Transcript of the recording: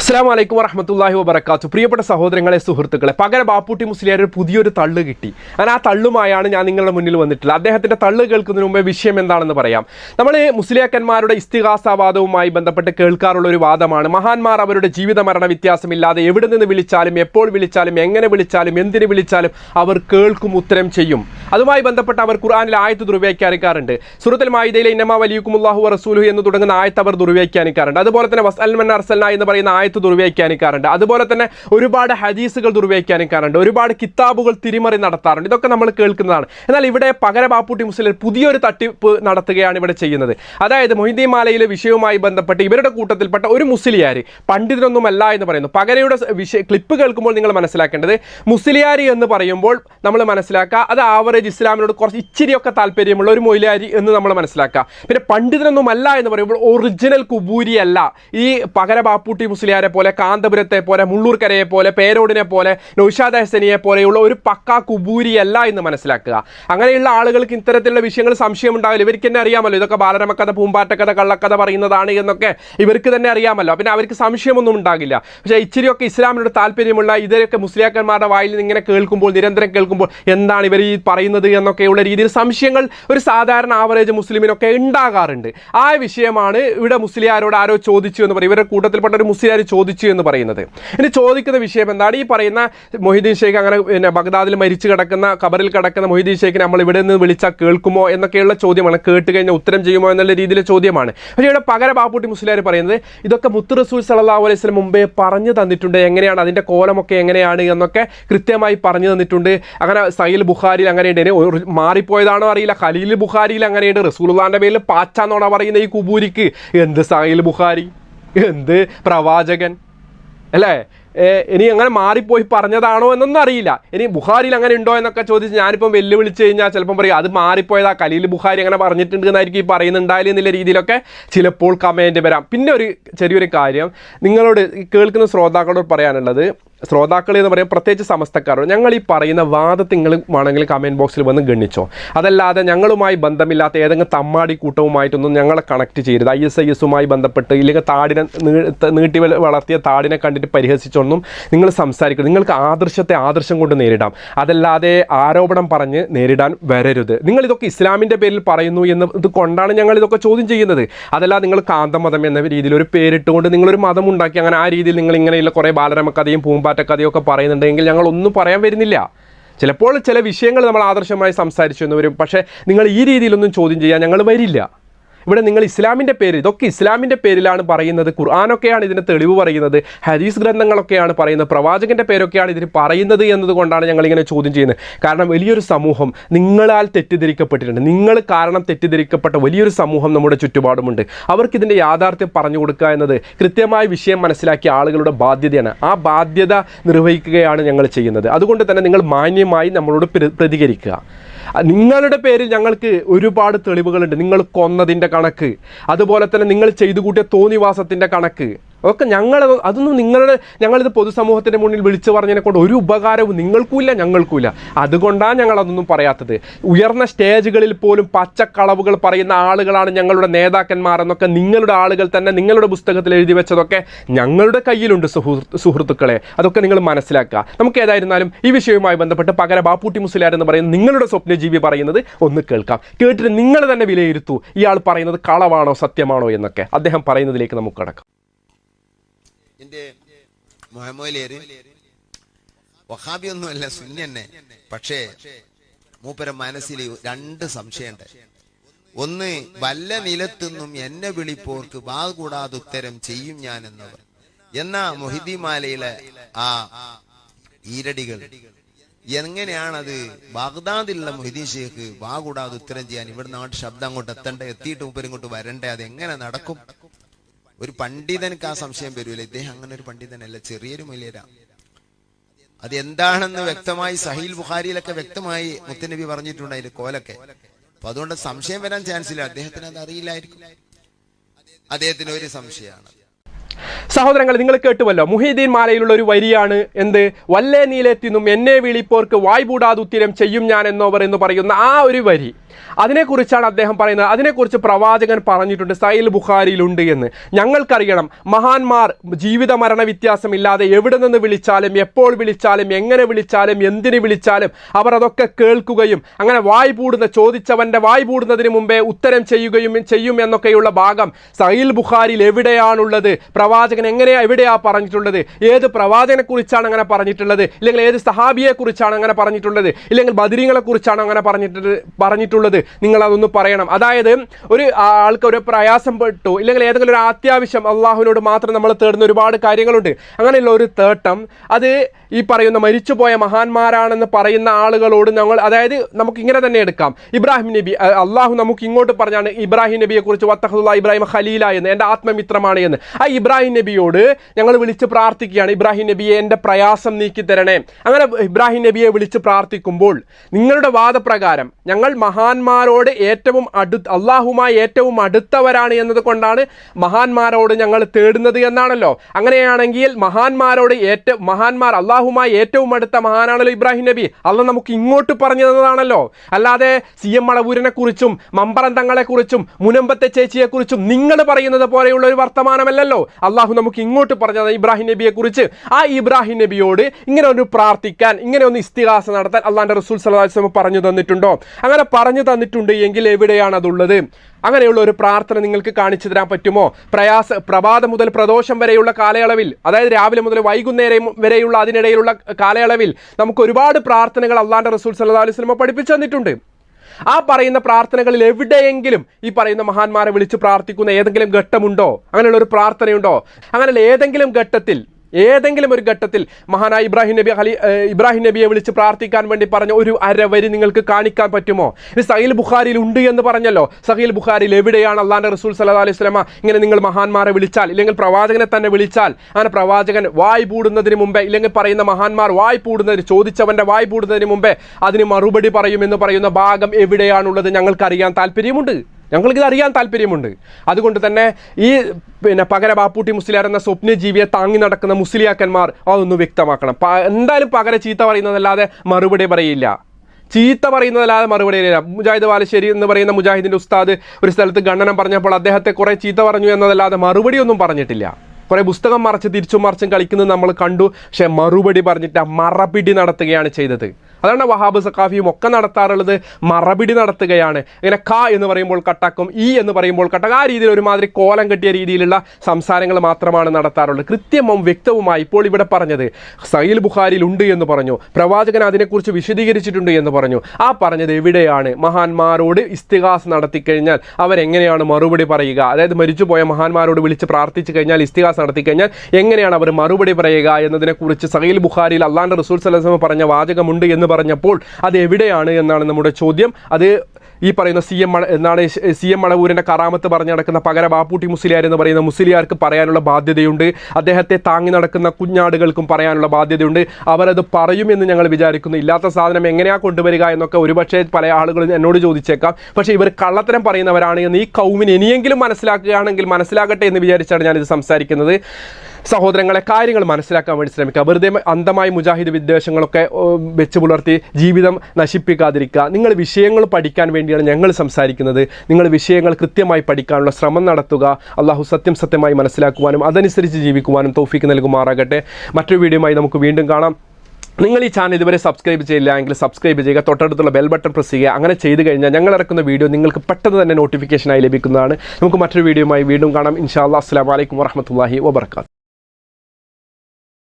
അസ്സാം വലൈക്കും വറഹമത്തല്ലാഹി വബർക്കാത്തു പ്രിയപ്പെട്ട സഹോദരങ്ങളെ സുഹൃത്തുക്കളെ പകരം ബാപ്പൂട്ടി മുസ്ലിയാർ ഒരു പുതിയൊരു തള്ളു കിട്ടി. അങ്ങനെ ആ തള്ളുമായാണ് ഞാൻ നിങ്ങളുടെ മുന്നിൽ വന്നിട്ടുള്ളത്. അദ്ദേഹത്തിന്റെ തള്ളു കേൾക്കുന്നതിന് മുമ്പേ വിഷയം എന്താണെന്ന് പറയാം. നമ്മൾ മുസ്ലിയാക്കന്മാരുടെ ഇസ്തിഹാസവാദവുമായി ബന്ധപ്പെട്ട് കേൾക്കാറുള്ള ഒരു വാദമാണ്. മഹാന്മാർ അവരുടെ ജീവിത മരണ വ്യത്യാസമില്ലാതെ എവിടെ നിന്ന് വിളിച്ചാലും എപ്പോൾ വിളിച്ചാലും എങ്ങനെ വിളിച്ചാലും എന്തിനു വിളിച്ചാലും അവർ കേൾക്കും ഉത്തരം ചെയ്യും. അതുമായി ബന്ധപ്പെട്ട് അവർ ഖുർആാനിൽ ആയത്ത് ദുർവ്യാഖ്യാനിക്കാറുണ്ട്. സുഹൃത്തിൽ മായിദയിലെ ഇന്നമ വലിയക്കുമുല്ലാഹു റസൂലു എന്ന് തുടങ്ങുന്ന ആയത്ത് അവർ ദുർവ്യാഖ്യാനിക്കാറുണ്ട്. അതുപോലെ തന്നെ വസ്അൽമൻ അർസൽന എന്ന് പറയുന്ന ആയത്ത് ദുർവ്യാഖ്യാനിക്കാറുണ്ട്. അതുപോലെ തന്നെ ഒരുപാട് ഹദീസുകൾ ദുർവ്യാഖ്യാനിക്കാറുണ്ട്. ഒരുപാട് കിതാബുകൾ തിരിമറി നടത്താറുണ്ട്. ഇതൊക്കെ നമ്മൾ കേൾക്കുന്നതാണ്. എന്നാൽ ഇവിടെ പകര ബാപ്പൂട്ടി മുസ്ലിം പുതിയൊരു തട്ടിപ്പ് നടത്തുകയാണ് ഇവിടെ ചെയ്യുന്നത്. അതായത് മൊഹിന്ദി മാലയിലെ വിഷയവുമായി ബന്ധപ്പെട്ട് ഇവരുടെ കൂട്ടത്തിൽപ്പെട്ട ഒരു മുസ്ലിയാർ പണ്ഡിതനൊന്നുമല്ല എന്ന് പറയുന്നു. പകരയുടെ വിഷയ ക്ലിപ്പ് കേൾക്കുമ്പോൾ നിങ്ങൾ മനസ്സിലാക്കേണ്ടത് മുസ്ലിയാരി എന്ന് പറയുമ്പോൾ നമ്മൾ മനസ്സിലാക്കുക അത് ആവറേജ് ഇസ്ലാമിനോട് കുറച്ച് ഇച്ചിരിയൊക്കെ താല്പര്യമുള്ള ഒരു മൊയിലാരി എന്ന് നമ്മൾ മനസ്സിലാക്കുക പിന്നെ പണ്ഡിതനൊന്നുമല്ല എന്ന് പറയുമ്പോൾ ഒറിജിനൽ കുബൂരി അല്ല ഈ പകര ബാപ്പൂട്ടി മുസ്ലിയാരെ പോലെ കാന്തപുരത്തെ പോലെ മുള്ളൂർക്കരയെ പോലെ പേരോടിനെ പോലെ നൗഷാദ് ഹസനിയെ പോലെയുള്ള ഒരു പക്ക കുബൂരി അല്ല എന്ന് മനസ്സിലാക്കുക. അങ്ങനെയുള്ള ആളുകൾക്ക് ഇത്തരത്തിലുള്ള വിഷയങ്ങൾ സംശയം ഉണ്ടാവില്ല ഇവർക്ക് തന്നെ അറിയാമല്ലോ. ഇതൊക്കെ ബാലരമക്കഥ പൂമ്പാറ്റക്കഥ കള്ളക്കഥ പറയുന്നതാണ് എന്നൊക്കെ ഇവർക്ക് തന്നെ അറിയാമല്ലോ. പിന്നെ അവർക്ക് സംശയമൊന്നും ഉണ്ടാകില്ല. പക്ഷേ ഇച്ചിരിയൊക്കെ ഇസ്ലാമിനോട് താല്പര്യമുള്ള ഇതൊക്കെ മുസ്ലിയാക്കന്മാരുടെ വായിൽ നിന്ന് ഇങ്ങനെ കേൾക്കുമ്പോൾ നിരന്തരം കേൾക്കുമ്പോൾ എന്താണ് ഇവർ ഈ പറയുന്നത് എന്നൊക്കെയുള്ള രീതിയിൽ സംശയങ്ങൾ ഒരു സാധാരണ ആവറേജ് മുസ്ലിമിനൊക്കെ ഉണ്ടാകാറുണ്ട്. ആ വിഷയമാണ് ഇവിടെ മുസ്ലിയാരോട് ആരോ ചോദിച്ചു എന്ന് പറയും. ഇവരുടെ കൂട്ടത്തിൽപ്പെട്ട ഒരു മുസ്ലിയാർ ചോദിച്ചു എന്ന് പറയുന്നത്. ഇനി ചോദിക്കുന്ന വിഷയം എന്താണ്? ഈ പറയുന്ന മൊഹിദ്ദീൻ ഷെയ്ഖ് അങ്ങനെ പിന്നെ ബഗ്ദാദിൽ മരിച്ചു കിടക്കുന്ന കബറിൽ കിടക്കുന്ന മൊഹിദ്ദീൻ ഷെയ്ഖിനെ നമ്മൾ ഇവിടെ നിന്ന് വിളിച്ചാൽ കേൾക്കുമോ എന്നൊക്കെയുള്ള ചോദ്യമാണ്. കേട്ട് കഴിഞ്ഞാൽ ഉത്തരം ചെയ്യുമോ എന്നുള്ള രീതിയിലെ ചോദ്യമാണ്. പക്ഷേ ഇവിടെ പകര ബാപ്പൂട്ടി മുസ്ലിയാർ പറയുന്നത് ഇതൊക്കെ മുത്ത് റസൂൽ സല്ലല്ലാഹു അലൈഹി മുമ്പേ പറഞ്ഞു തന്നിട്ടുണ്ട്. എങ്ങനെയാണ് അതിന്റെ കോലമൊക്കെ എങ്ങനെയാണ്? എന്നൊക്കെ കൃത്യമായി പറഞ്ഞു തന്നിട്ടുണ്ട്. അങ്ങനെ സൈൽ ബുഖാരിൽ അങ്ങനെയുണ്ട് ഇനി മാറിപ്പോയതാണോ അറിയില്ല. ഖലീൽ ബുഖാരിയിൽ അങ്ങനെയുണ്ട്. റസൂലുള്ളാന്റെ പേരിൽ പാച്ചാന്നോണ പറയുന്ന ഈ കുബൂരിക്ക്? എന്ത് സൈൽ ബുഖാരി? എന്ത് പ്രവാചകൻ? അല്ലേ? ഇനി അങ്ങനെ മാറിപ്പോയി പറഞ്ഞതാണോ എന്നൊന്നും അറിയില്ല. ഇനി ബുഹാരിയിൽ അങ്ങനെ ഉണ്ടോ എന്നൊക്കെ ചോദിച്ച് ഞാനിപ്പം വെല്ലുവിളിച്ച് കഴിഞ്ഞാൽ ചിലപ്പം പറയും അത് മാറിപ്പോയതാ. കലീൽ ബുഹാരി അങ്ങനെ പറഞ്ഞിട്ടുണ്ട് എന്നായിരിക്കും ഈ പറയുന്നുണ്ടായാലും എന്നുള്ള രീതിയിലൊക്കെ ചിലപ്പോൾ കമന്റ് വരാം. പിന്നെ ഒരു ചെറിയൊരു കാര്യം നിങ്ങളോട് കേൾക്കുന്ന ശ്രോതാക്കളോട് പറയാനുള്ളത് ശ്രോതാക്കൾ എന്ന് പറയാം പ്രത്യേകിച്ച് സമസ്തക്കാരോ ഞങ്ങൾ ഈ പറയുന്ന വാദത്തെ നിങ്ങൾ വേണമെങ്കിൽ കമന്റ് ബോക്സിൽ വന്ന് ഗണിച്ചോ അതല്ലാതെ ഞങ്ങളുമായി ബന്ധമില്ലാത്ത ഏതെങ്കിലും തമ്മാടി കൂട്ടവുമായിട്ടൊന്നും ഞങ്ങളെ കണക്ട് ചെയ്യരുത്. ഐ എസ് ഐ എസുമായി ബന്ധപ്പെട്ട് ഇല്ലെങ്കിൽ താടിനെ നീട്ടി വളർത്തിയ താടിനെ കണ്ടിട്ട് പരിഹസിച്ചൊന്നും നിങ്ങൾ സംസാരിക്കരുത്. നിങ്ങൾക്ക് ആദർശത്തെ ആദർശം കൊണ്ട് നേരിടാം. അതല്ലാതെ ആരോപണം പറഞ്ഞ് നേരിടാൻ വരരുത്. നിങ്ങൾ ഇതൊക്കെ ഇസ്ലാമിന്റെ പേരിൽ പറയുന്നു എന്ന് ഇത് കൊണ്ടാണ് ഞങ്ങൾ ഇതൊക്കെ ചോദ്യം ചെയ്യുന്നത്. അതല്ലാതെ നിങ്ങൾ കാന്തമതം എന്ന രീതിയിൽ ഒരു പേരിട്ടുകൊണ്ട് നിങ്ങളൊരു മതം ഉണ്ടാക്കി അങ്ങനെ ആ രീതിയിൽ നിങ്ങൾ ഇങ്ങനെയുള്ള കുറേ ബാലരമക്കഥയും പൂമ്പാറ്റക്കഥയും കഥയൊക്കെ പറയുന്നുണ്ടെങ്കിൽ ഞങ്ങൾ ഒന്നും പറയാൻ വരുന്നില്ല. ചിലപ്പോൾ ചില വിഷയങ്ങൾ നമ്മൾ ആദർശമായി സംസാരിച്ചു എന്ന് വരും. പക്ഷേ നിങ്ങൾ ഈ രീതിയിലൊന്നും ചോദ്യം ചെയ്യാൻ ഞങ്ങൾ വരില്ല. ഇവിടെ നിങ്ങൾ ഇസ്ലാമിന്റെ പേര് ഇതൊക്കെ ഇസ്ലാമിന്റെ പേരിലാണ് പറയുന്നത്. ഖുർആാനൊക്കെയാണ് ഇതിന് തെളിവ് പറയുന്നത്. ഹദീസ് ഗ്രന്ഥങ്ങളൊക്കെയാണ് പറയുന്നത്. പ്രവാചകന്റെ പേരൊക്കെയാണ് ഇതിന് പറയുന്നത് എന്നതുകൊണ്ടാണ് ഞങ്ങളിങ്ങനെ ചോദ്യം ചെയ്യുന്നത്. കാരണം വലിയൊരു സമൂഹം നിങ്ങളാൽ തെറ്റിദ്ധരിക്കപ്പെട്ടിട്ടുണ്ട്. നിങ്ങൾ കാരണം തെറ്റിദ്ധരിക്കപ്പെട്ട വലിയൊരു സമൂഹം നമ്മുടെ ചുറ്റുപാടുമുണ്ട്. അവർക്ക് ഇതിന്റെ യാഥാർത്ഥ്യം പറഞ്ഞു കൊടുക്കുക എന്നത് കൃത്യമായ വിഷയം മനസ്സിലാക്കിയ ആളുകളുടെ ബാധ്യതയാണ്. ആ ബാധ്യത നിർവഹിക്കുകയാണ് ഞങ്ങൾ ചെയ്യുന്നത്. അതുകൊണ്ട് തന്നെ നിങ്ങൾ മാന്യമായി നമ്മളോട് പ്രതികരിക്കുക. നിങ്ങളുടെ പേരിൽ ഞങ്ങൾക്ക് ഒരുപാട് തെളിവുകളുണ്ട്. നിങ്ങൾ കൊന്നതിന്റെ കണക്ക്. അതുപോലെ തന്നെ നിങ്ങൾ ചെയ്തു കൂട്ടിയ തോന്നിവാസത്തിന്റെ കണക്ക്. ഒക്കെ ഞങ്ങൾ അതൊന്നും നിങ്ങളുടെ ഞങ്ങളിത് പൊതുസമൂഹത്തിന്റെ മുന്നിൽ വിളിച്ചു പറഞ്ഞതിനെ കൊണ്ട് ഒരു ഉപകാരവും നിങ്ങൾക്കുമില്ല ഞങ്ങൾക്കുമില്ല. അതുകൊണ്ടാണ് ഞങ്ങൾ അതൊന്നും പറയാത്തത്. ഉയർന്ന സ്റ്റേജുകളിൽ പോലും പച്ചക്കളവുകൾ പറയുന്ന ആളുകളാണ് ഞങ്ങളുടെ നേതാക്കന്മാരെന്നൊക്കെ നിങ്ങളുടെ ആളുകൾ തന്നെ നിങ്ങളുടെ പുസ്തകത്തിൽ എഴുതി വെച്ചതൊക്കെ ഞങ്ങളുടെ കയ്യിലുണ്ട് സുഹൃത്ത് സുഹൃത്തുക്കളെ. അതൊക്കെ നിങ്ങൾ മനസ്സിലാക്കുക. നമുക്ക് ഏതായിരുന്നാലും ഈ വിഷയവുമായി ബന്ധപ്പെട്ട് പകര ബാപ്പൂട്ടി മുസ്ലിയാർ എന്ന് പറയുന്ന നിങ്ങളുടെ സ്വപ്നജീവി പറയുന്നത് ഒന്ന് കേൾക്കാം. കേട്ടിട്ട് നിങ്ങൾ തന്നെ വിലയിരുത്തൂ. ഇയാൾ പറയുന്നത് കളവാണോ സത്യമാണോ എന്നൊക്കെ. അദ്ദേഹം പറയുന്നതിലേക്ക് നമുക്ക് കടക്കാം. എന്റെ മുഹമ്മോലേര് വഹാബിയൊന്നുമല്ല സുന്നി തന്നെ പക്ഷേ മൂപ്പര മനസ്സിൽ രണ്ട് സംശയമുണ്ട്. ഒന്ന് വല്ല നിലത്തുനിന്നും എന്നെ വിളിപ്പോർക്ക് വാ കൂടാതെ ഉത്തരം ചെയ്യും ഞാൻ എന്നവർ എന്നാ മൊഹിദിമാലയിലെ ആ ഈരടികൾ. എങ്ങനെയാണത് ബാഗ്ദാദിലുള്ള മൊഹിദീൻ ഷേഖ് വാ കൂടാതെ ഉത്തരം ചെയ്യാൻ ഇവിടെ നാട്ട് ശബ്ദം അങ്ങോട്ട് എത്തണ്ടേ? എത്തിയിട്ട് മൂപ്പര് ഇങ്ങോട്ട് വരണ്ടേ? അത് എങ്ങനെ നടക്കും? ഒരു പണ്ഡിതനക്ക് ആ സംശയം വരുമല്ലോ ഇദ്ദേഹം അങ്ങനെ ഒരു പണ്ഡിതനല്ല ചെറിയൊരു മൂല്യരാ അത് എന്താണെന്ന് വ്യക്തമായി സഹീൽ ബുഖാരിയിലൊക്കെ വ്യക്തമായി മുത്തനബി പറഞ്ഞിട്ടുണ്ട് അതിന്റെ കോലൊക്കെ. അപ്പൊ അതുകൊണ്ട് സംശയം വരാൻ ചാൻസ് ഇല്ല അദ്ദേഹത്തിന് അത് അറിയില്ലായിരിക്കും. അദ്ദേഹത്തിന് ഒരു സംശയമാണ്. സഹോദരങ്ങൾ നിങ്ങൾ കേട്ടുവല്ലോ മുഹീദ്ദീൻ മാലയിലുള്ള ഒരു വരിയാണ് എന്ത്? വല്ലേ നീലെത്തിന്നും എന്നെ വിളിപ്പോർക്ക് വായ്പൂടാതെ ഉത്തിരം ചെയ്യും ഞാൻ എന്നോവർ എന്ന് പറയുന്ന ആ ഒരു വരി. അതിനെക്കുറിച്ചാണ് അദ്ദേഹം പറയുന്നത്. അതിനെക്കുറിച്ച് പ്രവാചകൻ പറഞ്ഞിട്ടുണ്ട് സൈൽ ബുഖാരിയിലുണ്ട് എന്ന്. ഞങ്ങൾക്കറിയണം മഹാന്മാർ ജീവിത മരണ വ്യത്യാസമില്ലാതെ എവിടെ നിന്ന് വിളിച്ചാലും എപ്പോൾ വിളിച്ചാലും എങ്ങനെ വിളിച്ചാലും എന്തിന് വിളിച്ചാലും അവർ അതൊക്കെ കേൾക്കുകയും അങ്ങനെ വായ് പൂടുന്ന ചോദിച്ചവന്റെ വായ് പൂടുന്നതിന് മുമ്പേ ഉത്തരം ചെയ്യുകയും ചെയ്യും എന്നൊക്കെയുള്ള ഭാഗം സൈൽ ബുഖാരിയിൽ എവിടെയാണുള്ളത്? പ്രവാചകൻ എങ്ങനെയാണ് എവിടെയാ പറഞ്ഞിട്ടുള്ളത്? ഏത് പ്രവാചകനെ കുറിച്ചാണ് അങ്ങനെ പറഞ്ഞിട്ടുള്ളത്? ഇല്ലെങ്കിൽ ഏത് സഹാബിയെ കുറിച്ചാണ് അങ്ങനെ പറഞ്ഞിട്ടുള്ളത്? ഇല്ലെങ്കിൽ ബദരീങ്ങളെ കുറിച്ചാണ് അങ്ങനെ പറഞ്ഞിട്ടുള്ളത് പറഞ്ഞിട്ടുള്ളത്? നിങ്ങൾ അതൊന്ന് പറയണം. അതായത് ഒരു ആൾക്ക് ഒരു പ്രയാസം പെട്ടു. ഇല്ലെങ്കിൽ ഏതെങ്കിലും ഒരു അത്യാവശ്യം അള്ളാഹുവിനോട് മാത്രം നമ്മൾ തേടുന്ന ഒരുപാട് കാര്യങ്ങളുണ്ട്. അങ്ങനെയുള്ള ഒരു തേട്ടം അത് ഈ പറയുന്ന മരിച്ചുപോയ മഹാന്മാരാണെന്ന് പറയുന്ന ആളുകളോട് ഞങ്ങൾ അതായത് നമുക്ക് ഇങ്ങനെ തന്നെ എടുക്കാം. ഇബ്രാഹിം നബി അള്ളാഹു നമുക്ക് ഇങ്ങോട്ട് പറഞ്ഞാണ് ഇബ്രാഹിം നബിയെ കുറിച്ച് വത്തഹുല്ല ഇബ്രാഹിം ഖലീല എന്ന്. എന്റെ ആത്മമിത്രമാണ് എന്ന്. ആ ഇബ്രാഹിം നബിയോട് ഞങ്ങൾ വിളിച്ച് പ്രാർത്ഥിക്കുകയാണ്. ഇബ്രാഹിം നബിയെ എന്റെ പ്രയാസം നീക്കി തരണേ. അങ്ങനെ ഇബ്രാഹിം നബിയെ വിളിച്ച് പ്രാർത്ഥിക്കുമ്പോൾ നിങ്ങളുടെ വാദപ്രകാരം ഞങ്ങൾ മഹാന്മാരോട് ഏറ്റവും അടു അള്ളാഹുമായി ഏറ്റവും അടുത്തവരാണ് എന്നതുകൊണ്ടാണ് മഹാന്മാരോട് ഞങ്ങൾ തേടുന്നത് എന്നാണല്ലോ. അങ്ങനെയാണെങ്കിൽ മഹാന്മാരോട് ഏറ്റവും മഹാന്മാർ അള്ളാഹുമായി ഏറ്റവും അടുത്ത മഹാനാണല്ലോ ഇബ്രാഹിം നബി. അള്ള നമുക്ക് ഇങ്ങോട്ട് പറഞ്ഞു തന്നതാണല്ലോ. അല്ലാതെ സി എം മളവൂരിനെ കുറിച്ചും മുനമ്പത്തെ ചേച്ചിയെക്കുറിച്ചും നിങ്ങൾ പറയുന്നത് പോലെയുള്ള ഒരു വർത്തമാനമല്ലല്ലോ. അള്ളാഹു നമുക്ക് ഇങ്ങോട്ട് പറഞ്ഞത് ഇബ്രാഹിം നബിയെ കുറിച്ച്. ആ ഇബ്രാഹിം നബിയോട് ഇങ്ങനെ ഒന്ന് പ്രാർത്ഥിക്കാൻ ഇങ്ങനെ ഒന്ന് ഇസ്തിഹാസ നടത്താൻ അള്ളാഹിന്റെ റസൂൽ സലഹ് പറഞ്ഞു തന്നിട്ടുണ്ടോ? അങ്ങനെ പറഞ്ഞു തന്നിട്ടുണ്ട് എങ്കിൽ എവിടെയാണ് അതുള്ളത് അങ്ങനെയുള്ള ഒരു പ്രാർത്ഥന നിങ്ങൾക്ക് കാണിച്ചു തരാൻ പറ്റുമോ? പ്രയാസ പ്രഭാതം മുതൽ പ്രദോഷം വരെയുള്ള കാലയളവിൽ അതായത് രാവിലെ മുതൽ വൈകുന്നേരം വരെയുള്ള അതിനിടയിലുള്ള കാലയളവിൽ നമുക്ക് ഒരുപാട് പ്രാർത്ഥനകൾ അള്ളാഹിന്റെ റസൂൽ സല്ലാ അലൈഹി സ്വലമ പഠിപ്പിച്ചു തന്നിട്ടുണ്ട്. ആ പറയുന്ന പ്രാർത്ഥനകളിൽ എവിടെയെങ്കിലും ഈ പറയുന്ന മഹാന്മാരെ വിളിച്ച് പ്രാർത്ഥിക്കുന്ന ഏതെങ്കിലും ഘട്ടമുണ്ടോ? അങ്ങനെയുള്ള ഒരു പ്രാർത്ഥനയുണ്ടോ? അങ്ങനെയുള്ള ഏതെങ്കിലും ഘട്ടത്തിൽ ഏതെങ്കിലും ഒരു ഘട്ടത്തിൽ മഹാനായ ഇബ്രാഹിം നബി അലി ഇബ്രാഹിം നബിയെ വിളിച്ച് പ്രാർത്ഥിക്കാൻ വേണ്ടി പറഞ്ഞ ഒരു അരവരി നിങ്ങൾക്ക് കാണിക്കാൻ പറ്റുമോ? ഇത് സഹീൽ ബുഖാരിയിൽ ഉണ്ട് എന്ന് പറഞ്ഞല്ലോ. സഹീൽ ബുഖാരിയിൽ എവിടെയാണ് അള്ളാന്റെ റസൂൽ സല്ലാ അലൈഹി സ്വലമ ഇങ്ങനെ നിങ്ങൾ മഹാന്മാരെ വിളിച്ചാൽ ഇല്ലെങ്കിൽ പ്രവാചകനെ തന്നെ വിളിച്ചാൽ അങ്ങനെ പ്രവാചകൻ വായ് പൂടുന്നതിന് മുമ്പേ ഇല്ലെങ്കിൽ പറയുന്ന മഹാന്മാർ വായ് പൂടുന്നതിന് ചോദിച്ചവന്റെ വായ് പൂടുന്നതിന് മുമ്പേ അതിന് മറുപടി പറയുമെന്ന് പറയുന്ന ഭാഗം എവിടെയാണുള്ളത് ഞങ്ങൾക്കറിയാൻ താല്പര്യമുണ്ട്. ഞങ്ങൾക്കിത് അറിയാൻ താല്പര്യമുണ്ട്. അതുകൊണ്ട് തന്നെ ഈ പിന്നെ പകര ബാപ്പൂട്ടി മുസ്ലിയാർ എന്ന സ്വപ്നജീവിയെ താങ്ങി നടക്കുന്ന മുസ്ലിയാക്കന്മാർ അതൊന്ന് വ്യക്തമാക്കണം. എന്തായാലും പകര ചീത്ത പറയുന്നതല്ലാതെ മറുപടി പറയില്ല. ചീത്ത പറയുന്നതല്ലാതെ മറുപടി അറിയില്ല മുജാഹിദ് വാലശ്ശേരി എന്ന് പറയുന്ന മുജാഹിദിന്റെ ഉസ്താദ് ഒരു സ്ഥലത്ത് ഗണ്ണനം പറഞ്ഞപ്പോൾ അദ്ദേഹത്തെ കുറേ ചീത്ത പറഞ്ഞു എന്നതല്ലാതെ മറുപടി ഒന്നും പറഞ്ഞിട്ടില്ല. കുറെ പുസ്തകം മറച്ച് തിരിച്ചും മറിച്ചും കളിക്കുന്നത് നമ്മൾ കണ്ടു. പക്ഷെ മറുപടി പറഞ്ഞിട്ട് മറപിടി നടത്തുകയാണ് ചെയ്തത്. അതാണ് വഹാബ് സഖാഫിയും ഒക്കെ നടത്താറുള്ളത്. മറപിടി നടത്തുകയാണ്. ഇങ്ങനെ ക എന്ന് പറയുമ്പോൾ കട്ടാക്കും ഈ എന്ന് പറയുമ്പോൾ കട്ടാക്കും. ആ രീതിയിൽ ഒരുമാതിരി കോലം കെട്ടിയ രീതിയിലുള്ള സംസാരങ്ങൾ മാത്രമാണ് നടത്താറുള്ളത്. കൃത്യവും വ്യക്തവുമായി ഇപ്പോൾ ഇവിടെ പറഞ്ഞത് സൈൽ ബുഖാരിൽ ഉണ്ട് എന്ന് പറഞ്ഞു. പ്രവാചകൻ അതിനെക്കുറിച്ച് വിശദീകരിച്ചിട്ടുണ്ട് എന്ന് പറഞ്ഞു. ആ പറഞ്ഞത് എവിടെയാണ്? മഹാന്മാരോട് ഇസ്തിഹാസ് നടത്തിക്കഴിഞ്ഞാൽ അവരെങ്ങനെയാണ് മറുപടി പറയുക? അതായത് മരിച്ചുപോയ മഹാന്മാരോട് വിളിച്ച് പ്രാർത്ഥിച്ചു കഴിഞ്ഞാൽ ഇസ്തിഹാസ് നടത്തി കഴിഞ്ഞാൽ എങ്ങനെയാണ് അവർ മറുപടി പറയുക എന്നതിനെക്കുറിച്ച് സഹീൽ ബുഖാരിയിൽ അള്ളാന്റെ റസൂൽ സലഹം പറഞ്ഞ വാചകമുണ്ട് എന്ന് പറഞ്ഞപ്പോൾ അത് എവിടെയാണ് എന്നാണ് നമ്മുടെ ചോദ്യം. അത് ഈ പറയുന്ന സി എം എന്നാണ് സി എം മണവൂരിന്റെ കറാമത്ത് പറഞ്ഞു നടക്കുന്ന പകര ബാപ്പൂട്ടി മുസ്ലിയാർ എന്ന് പറയുന്ന മുസ്ലിയാർക്ക് പറയാനുള്ള ബാധ്യതയുണ്ട്. അദ്ദേഹത്തെ താങ്ങി നടക്കുന്ന കുഞ്ഞാടുകൾക്കും പറയാനുള്ള ബാധ്യതയുണ്ട്. അവരത് പറയുമെന്ന് ഞങ്ങൾ വിചാരിക്കുന്നു. ഇല്ലാത്ത സാധനം എങ്ങനെയാണ് കൊണ്ടുവരിക എന്നൊക്കെ ഒരുപക്ഷെ പല ആളുകളും എന്നോട് ചോദിച്ചേക്കാം. പക്ഷേ ഇവർ കള്ളത്തരം പറയുന്നവരാണ് എന്ന് ഈ കൗമിന് ഇനിയെങ്കിലും മനസ്സിലാക്കുകയാണെങ്കിൽ മനസ്സിലാകട്ടെ എന്ന് വിചാരിച്ചാണ് ഞാനിത് സംസാരിക്കുന്നത്. സഹോദരങ്ങളെ കാര്യങ്ങൾ മനസ്സിലാക്കാൻ വേണ്ടി ശ്രമിക്കുക. വെറുതെ അന്ധമായി മുജാഹിദ് വിദ്വേഷങ്ങളൊക്കെ വെച്ച് പുലർത്തി ജീവിതം നശിപ്പിക്കാതിരിക്കുക. നിങ്ങൾ വിഷയങ്ങൾ പഠിക്കാൻ വേണ്ടിയാണ് ഞങ്ങൾ സംസാരിക്കുന്നത്. നിങ്ങൾ വിഷയങ്ങൾ കൃത്യമായി പഠിക്കാനുള്ള ശ്രമം നടത്തുക. അള്ളാഹു സത്യം സത്യമായി മനസ്സിലാക്കുവാനും അതനുസരിച്ച് ജീവിക്കുവാനും തോഫിക്ക് നൽകുമാറാകട്ടെ. മറ്റൊരു വീഡിയോയുമായി നമുക്ക് വീണ്ടും കാണാം. നിങ്ങൾ ഈ ചാനൽ ഇതുവരെ സബ്സ്ക്രൈബ് ചെയ്യില്ല എങ്കിൽ സബ്സ്ക്രൈബ് ചെയ്യുക തൊട്ടടുത്തുള്ള ബെൽ ബട്ടൺ പ്രസ് ചെയ്യുക. അങ്ങനെ ചെയ്തു കഴിഞ്ഞാൽ ഞങ്ങൾ ഇറക്കുന്ന വീഡിയോ നിങ്ങൾക്ക് പെട്ടെന്ന് തന്നെ നോട്ടിഫിക്കേഷനായി ലഭിക്കുന്നതാണ്. നമുക്ക് മറ്റൊരു വീഡിയോയുമായി വീണ്ടും കാണാം. ഇൻഷാ അല്ലാ അസ്സാം വലൈക്കും വറഹമത്തല്ലാഹി വബർക്കാത്തു